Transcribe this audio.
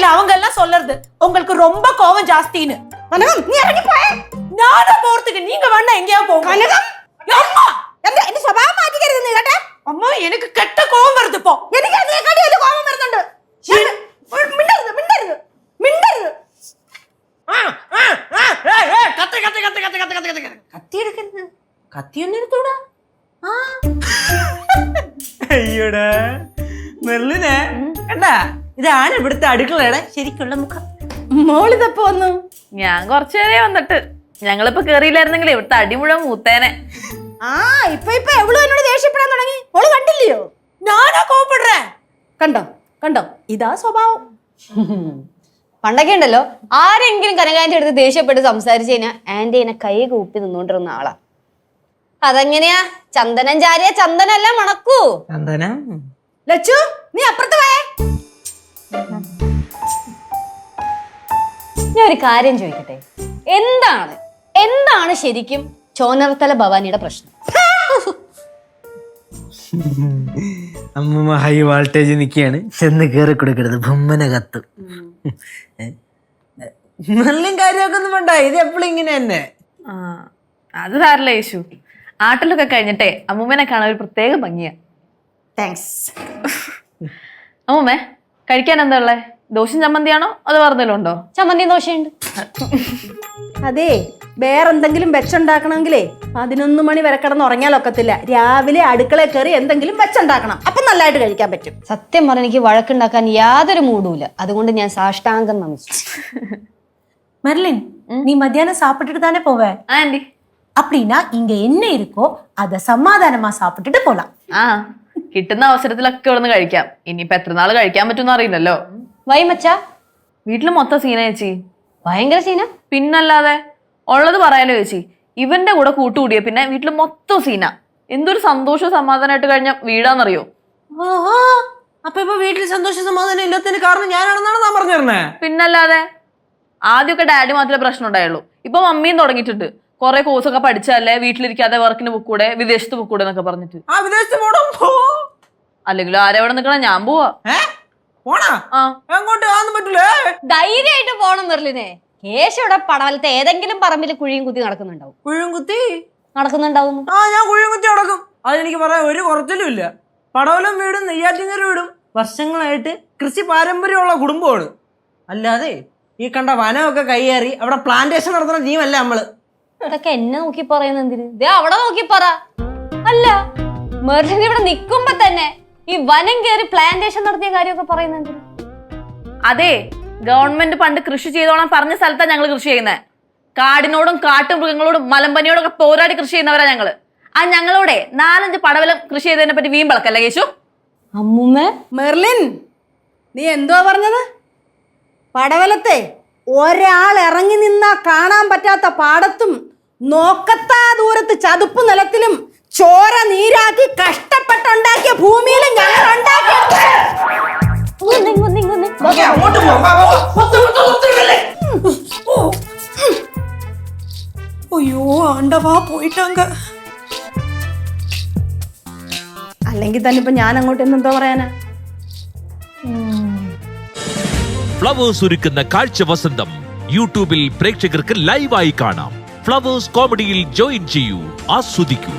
இல்ல அவங்க எல்லாம் சொல்றது உங்களுக்கு ரொம்ப கோவம் ஜாஸ்தின்னு കനകം നീ ഇറങ്ങി പോയേ நானும் போறதுக்கு நீங்க வேணா எங்கேயா போங்க കനകം அம்மா എന്താ എന്റെ സ്വഭാവം മാറ്റിക്കരുത് നീ കേട്ടെ அம்மா எனக்கு கெட்ட கோவம் வருது இப்போ എനിക്ക് അതിനെക്കാട്ടി വലിയ കോപം വരുന്നുണ്ട് മിണ്ട- മിണ്ടരുത് മിണ്ടരുത് മിണ്ടരുത് കത്ത് കത്ത് കത്ത് കത്ത് കത്ത് കത്ത് കത്ത് കത്തി എടുക്കരുത് കത്തിയൊന്നും എടുത്തൂടാ ആ അയ്യോടാ മെർലിനെ കണ്ടാ ഇതാണ് ഇവിടുത്തെ അടുക്കളയുടെ ശരിക്കുള്ള മുഖം. മോളിതപ്പോ വന്നു? ഞാൻ കുറച്ചു നേരെ വന്നിട്ട്. ഞങ്ങളിപ്പോ കേറിയില്ലായിരുന്നെങ്കിൽ ഇവിടുത്തെ അടിമുഴ മൂത്തേനെ. ആ ഇപ്പൊ ഇപ്പൊ എവിടെ എന്നോട് ദേഷ്യപ്പെടാൻ തുടങ്ങി? മോൾ കണ്ടില്ലയോ? ഞാനാ കോപ്പിടുറേ കണ്ടോ കണ്ടോ? ഇതാ സ്വഭാവം. പണ്ടൊക്കെ ഉണ്ടല്ലോ ആരെങ്കിലും കനകാന്റെ അടുത്ത് ദേഷ്യപ്പെട്ട് സംസാരിച്ചു കഴിഞ്ഞാൽ ആന്റി എന്നെ കൈ കൂപ്പി നിന്നോണ്ടിരുന്ന ആളാ. അതെങ്ങനെയാ? ചന്ദനം ചാരിയ ചന്ദനല്ല മണക്കൂ. ചന്ദനം. ലച്ചു നീ അപ്പുറത്ത് പോയേ ഞാൻ ഒരു കാര്യം ചോദിക്കട്ടെ? എന്താണ്? എന്താണ് ശരിക്കും ചോനർത്തല ഭവാനിയുടെ പ്രശ്നം? അമ്മ ഹൈ വോൾട്ടേജ് നിൽക്കുകയാണ് ചെന്ന് കയറി കൊടുക്കരുത്. ബൊമ്മന കത്തും. നല്ല കാര്യമൊക്കെ ഒന്നും വേണ്ട ഇത് എപ്പോഴും ഇങ്ങനെ തന്നെ. ആ അത് സാരല്ല യേശു. ആട്ടിലൊക്കെ കഴിഞ്ഞിട്ടേ അമ്മൂമ്മനെ കാണാൻ ഒരു പ്രത്യേക ഭംഗിയാ. താങ്ക്സ് അമ്മൂമ്മേ കഴിക്കാൻ എന്താ ഉള്ളേ? ദോശയും ചമ്മന്തിയാണോ അത് വേറെന്തെങ്കിലും ഉണ്ടോ ചമ്മന്തി ദോശയുണ്ട് അതെ വേറെന്തെങ്കിലും വെച്ചുണ്ടാക്കണമെങ്കിലേ പതിനൊന്ന് മണി വരെ കിടന്ന് ഉറങ്ങിയാലൊക്കത്തില്ല രാവിലെ അടുക്കളയിൽ കയറി എന്തെങ്കിലും വെച്ചുണ്ടാക്കണം അപ്പൊ നല്ലതായിട്ട് കഴിക്കാൻ പറ്റും സത്യം പറഞ്ഞ എനിക്ക് വഴക്കുണ്ടാക്കാൻ യാതൊരു മൂടുമില്ല അതുകൊണ്ട് ഞാൻ സാഷ്ടാംഗം നമിച്ചു மெர்லின் நீ மத்தியானம் சாப்பிட்டுட்டு தானே போவ ആ ആന്റി அப்படின்னா இங்க என்ன இருக்கோ அத சமாதானமா சாப்பிட்டுட்டு போலாம் ആ കിട്ടുന്ന അവസരത്തിലൊക്കെ ഇവിടുന്ന് കഴിക്കാം ഇനിയിപ്പോ എത്ര നാൾ കഴിക്കാൻ പറ്റുമെന്ന് അറിയില്ലല്ലോ വൈമച്ച വീട്ടിൽ മൊത്തം സീന ചേച്ചി. ഭയങ്കര സീന. പിന്നല്ലാതെ ഉള്ളത് പറയാലോ ചേച്ചി. ഇവന്റെ കൂടെ കൂട്ടുകൂടിയ പിന്നെ വീട്ടിൽ മൊത്തം സീന. എന്തൊരു സന്തോഷവും സമാധാനമായിട്ട് കഴിഞ്ഞ വീടാന്നറിയോ? ഓഹോ. അപ്പൊ ഇപ്പൊ വീട്ടിൽ സന്തോഷ സമാധാനം ഇല്ലാത്തതിന് കാരണം ഞാനാണെന്നാണ് താൻ പറഞ്ഞു തരുന്നേ പിന്നല്ലാതെ ആദ്യമൊക്കെ ഡാഡി മാത്രമേ പ്രശ്നം ഉണ്ടായുള്ളൂ. ഇപ്പൊ മമ്മിയും തുടങ്ങിയിട്ടുണ്ട്. കുറെ കോഴ്സൊക്കെ പഠിച്ചല്ലേ വീട്ടിലിരിക്കാതെ വർക്കിന് പൊക്കൂടെ വിദേശത്ത് പൊക്കൂടെ എന്നൊക്കെ പറഞ്ഞിട്ട്. ആ വിദേശത്ത് പോണം. പോ. അല്ലെങ്കിൽ ആരെവിടെ നിൽക്കണ ഞാൻ പോവാ. പോണാ? ആന്നും ധൈര്യമായിട്ട് പോണം മെർലിനെ. കേശവിടെ പടവലത്തെ ഏതെങ്കിലും പറമ്പിൽ കുഴിയും കുത്തി നടക്കുന്നുണ്ടാവും. കുഴിയും കുത്തി? നടക്കുന്നുണ്ടാവും. ആ ഞാൻ കുഴിയും കുത്തി നടക്കും. അതെനിക്ക് പറയാൻ ഒരു കുറച്ചിലും ഇല്ല. പടവലം വീടും നെയ്യാറ്റിങ്ങര വീടും വർഷങ്ങളായിട്ട് കൃഷി പാരമ്പര്യമുള്ള കുടുംബമാണ്. അല്ലാതെ ഈ കണ്ട വനമൊക്കെ കൈയേറി അവിടെ പ്ലാന്റേഷൻ നടത്തുന്ന ടീമല്ല നമ്മൾ? അതൊക്കെ എന്നെ നോക്കി പറയുന്ന എന്തിന്? ദേ അവിടെ നോക്കി പറ. അല്ല മെർലിൻ ഇവിടെ നിക്കുമ്പോ തന്നെ ഈ വനം കയറി പ്ലാന്റേഷൻ നടത്തിയ കാര്യമൊക്കെ പറയുന്നത് അതെ ഗവൺമെന്റ് പണ്ട് കൃഷി ചെയ്തോളാം പറഞ്ഞ സ്ഥലത്താണ് ഞങ്ങൾ കൃഷി ചെയ്യുന്നത് കാടിനോടും കാട്ടുമൃഗങ്ങളോടും മലമ്പനിയോടും ഒക്കെ പോരാടി കൃഷി ചെയ്യുന്നവരാ ഞങ്ങൾ. ആ ഞങ്ങളോടെ നാലഞ്ച് പടവലം കൃഷി ചെയ്തതിനെ പറ്റി വീമ്പളക്കല്ലേ കേശു? അമ്മുമ്മ. മെർലിൻ നീ എന്തോ പറഞ്ഞത്? പടവലത്തെ ഒരാൾ ഇറങ്ങി നിന്നാ കാണാൻ പറ്റാത്ത പാടത്തും നോക്കത്താ ദൂരത്ത് ചതുപ്പ് നിലത്തിലും ചോര നീരാക്കി ഉണ്ടാക്കിയ ഭൂമിയിൽ ഞങ്ങൾ അയ്യോ ആണ്ടവാ പോയിട്ടങ്ക. അല്ലെങ്കിൽ തന്നെ ഇപ്പൊ ഞാൻ അങ്ങോട്ട് എന്തോ പറയാനാ? ഫ്ലവേഴ്സ് ഒരുക്കുന്ന കാഴ്ച വസന്തം യൂട്യൂബിൽ പ്രേക്ഷകർക്ക് ലൈവായി കാണാം. ഫ്ലവേഴ്സ് കോമഡിയിൽ ജോയിൻ ചെയ്യൂ ആസ്വദിക്കൂ.